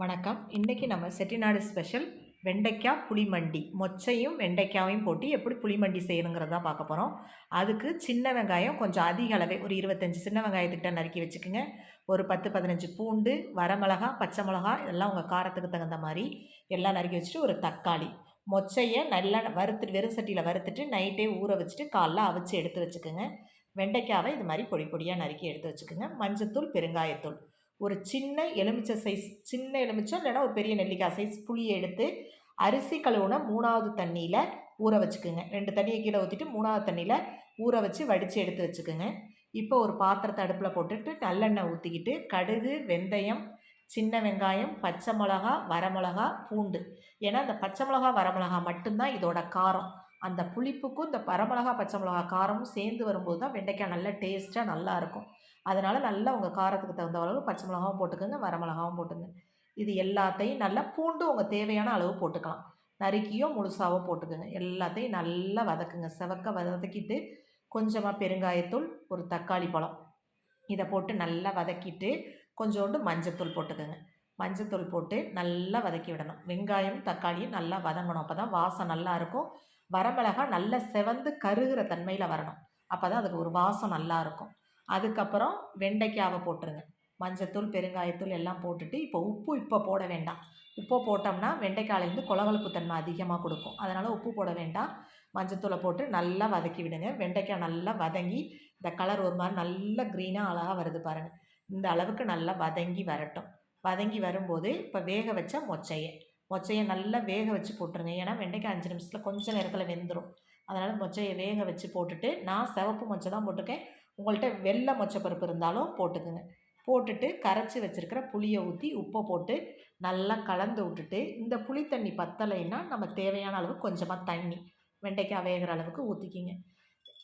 வணக்கம். இன்றைக்கி நம்ம செட்டிநாடு ஸ்பெஷல் வெண்டைக்காய் புளிமண்டி. மொச்சையும் வெண்டைக்காயும் போட்டு எப்படி புளிமண்டி செய்யணுங்கிறதான் பார்க்க போகிறோம் அதுக்கு சின்ன வெங்காயம் கொஞ்சம் அதிக அளவே ஒரு இருபத்தஞ்சி சின்ன வெங்காயத்துக்கிட்ட நறுக்கி வச்சுக்கோங்க. ஒரு பத்து பதினஞ்சு பூண்டு வரமிளகா பச்சை மிளகா இதெல்லாம் உங்கள் காரத்துக்கு தகுந்த மாதிரி எல்லாம் நறுக்கி வச்சுட்டு ஒரு தக்காளி. மொச்சையை நல்லா வறுத்துட்டு வெறும் சட்டியில் வறுத்துட்டு நைட்டே ஊற வச்சுட்டு காலைல அவிச்சு எடுத்து வச்சுக்கோங்க. வெண்டைக்காவை இது மாதிரி பொடி பொடியாக நறுக்கி எடுத்து வச்சுக்கோங்க. மஞ்சத்தூள் பெருங்காயத்தூள். ஒரு சின்ன எலுமிச்சை சைஸ் சின்ன எலுமிச்சை இல்லைன்னா ஒரு பெரிய நெல்லிக்காய் சைஸ் புளியை எடுத்து அரிசி கழுவுன மூணாவது தண்ணியில் ஊற வச்சுக்கோங்க. ரெண்டு தண்ணியை கீழே ஊற்றிட்டு மூணாவது தண்ணியில் ஊற வச்சு வடித்து எடுத்து வச்சுக்கோங்க. இப்போ ஒரு பாத்திரத்தை அடுப்பில் போட்டுட்டு நல்லெண்ணெய் ஊற்றிக்கிட்டு கடுகு வெந்தயம் சின்ன வெங்காயம் பச்சை மிளகா வரமிளகா பூண்டு. ஏன்னா அந்த பச்சை மிளகா வரமிளகா மட்டும்தான் இதோட காரம். அந்த புளிப்புக்கும் இந்த பரமிளகா பச்சை மிளகா காரமும் சேர்ந்து வரும்போது தான் வெண்டைக்காய் நல்லா டேஸ்ட்டாக நல்லாயிருக்கும் அதனால் நல்லா உங்கள் காரத்துக்கு தகுந்த அளவு பச்சை மிளகாவும் போட்டுக்கோங்க வரமிளகாவும் போட்டுங்க இது எல்லாத்தையும் நல்லா பூண்டு உங்கள் தேவையான அளவு போட்டுக்கலாம். நறுக்கியோ முழுசாவோ போட்டுக்கோங்க. எல்லாத்தையும் நல்லா வதக்குங்க. செவக்க வதக்கிட்டு கொஞ்சமாக பெருங்காயத்தூள் ஒரு தக்காளி பழம். இதை போட்டு நல்லா வதக்கிட்டு கொஞ்சோண்டு மஞ்சத்தூள் போட்டுக்கோங்க. மஞ்சத்தூள் போட்டு நல்லா வதக்கி விடணும். வெங்காயம் தக்காளியும் நல்லா வதங்கணும். அப்போ தான் வாசம் நல்லா இருக்கும். வரமிளகா நல்லா செவந்து கருகிற தன்மையில் வரணும். அப்போ தான் அதுக்கு ஒரு வாசம் நல்லாயிருக்கும் அதுக்கப்புறம் வெண்டைக்காவை போட்டுருங்க. மஞ்சத்தூள் பெருங்காயத்தூள் எல்லாம் போட்டுட்டு இப்போ உப்பு இப்போ போட வேண்டாம். உப்பு போட்டோம்னா வெண்டைக்காயிலேருந்து குளகொழுப்பு தன்மை அதிகமாக கொடுக்கும். அதனால் உப்பு போட வேண்டாம். மஞ்சத்தூளை போட்டு நல்லா வதக்கி விடுங்க. வெண்டைக்காய் நல்லா வதங்கி இந்த கலர் ஒரு மாதிரி நல்லா க்ரீனாக அழகாக வருது பாருங்கள் இந்த அளவுக்கு நல்லா வதங்கி வரட்டும். வதங்கி வரும்போது இப்போ வேக வச்ச மொச்சையை மொச்சையை நல்லா வேக வச்சு போட்டுருங்க. ஏன்னா வெண்டைக்காய் அஞ்சு நிமிஷத்தில் கொஞ்சம் நேரத்தில் வெந்துடும் அதனால் மொச்சையை வேக வச்சு போட்டுட்டு நான் சிவப்பு மொச்சை தான் போட்டிருக்கேன். உங்கள்கிட்ட வெள்ளை மொச்சை பருப்பு இருந்தாலும் போட்டுக்குங்க. போட்டுட்டு கரைச்சி வச்சுருக்கிற புளியை ஊற்றி உப்பை போட்டு நல்லா கலந்து விட்டுட்டு இந்த புளி தண்ணி பத்தலைன்னா நம்ம தேவையான அளவு கொஞ்சமாக தண்ணி வெண்டைக்காய் வேகிற அளவுக்கு ஊற்றிக்கிங்க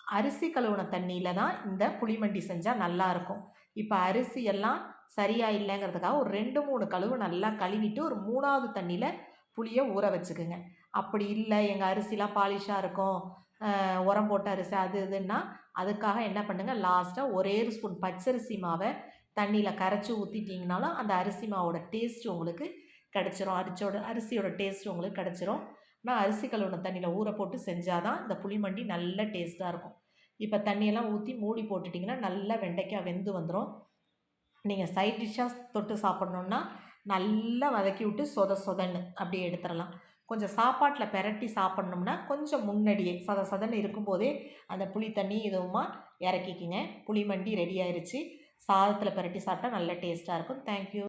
அரிசி கழுவுன தண்ணியில் தான் இந்த புளிமண்டி செஞ்சால் நல்லாயிருக்கும் இப்போ அரிசி எல்லாம் சரியாக இல்லைங்கிறதுக்காக ஒரு ரெண்டு மூணு கழுவு நல்லா கழுவிட்டு ஒரு மூணாவது தண்ணியில் புளியை ஊற வச்சுக்குங்க. அப்படி இல்லை எங்கள் அரிசிலாம் பாலிஷாக இருக்கும். உரம் போட்ட அரிசி அது இதுன்னா அதுக்காக என்ன பண்ணுங்கள் லாஸ்ட்டாக ஒரே ஒரு ஸ்பூன் பச்சரிசி மாவை தண்ணியில் கரைச்சி ஊற்றிட்டிங்கனாலும் அந்த அரிசி மாவோட டேஸ்ட் உங்களுக்கு கிடச்சிரும். அரிசியோட அரிசியோட டேஸ்ட் உங்களுக்கு கிடச்சிரும். ஆனால் அரிசி கழுவுன தண்ணியில் ஊற போட்டு செஞ்சால் தான் இந்த புளிமண்டி நல்ல டேஸ்ட்டாக இருக்கும். இப்போ தண்ணியெல்லாம் ஊற்றி மூடி போட்டுட்டிங்கன்னா நல்லா வெண்டைக்காய் வெந்து வந்துடும் நீங்கள் சைட் டிஷ்ஷாக தொட்டு சாப்பிட்ணுன்னா நல்லா வதக்கி விட்டு சொத சொதன்னு அப்படியே எடுத்துடலாம். கொஞ்சம் சாப்பாட்டில் பெரட்டி சாப்பிட்ணும்னா கொஞ்சம் முன்னாடியே சத சதன்னு இருக்கும்போதே அந்த புளி தண்ணி இதுவுமா இறக்கிக்கிங்க. புளி மண்டி ரெடி ஆயிடுச்சு சாதத்தில் பெரட்டி சாப்பிட்டா நல்ல டேஸ்ட்டாக இருக்கும். தேங்க்யூ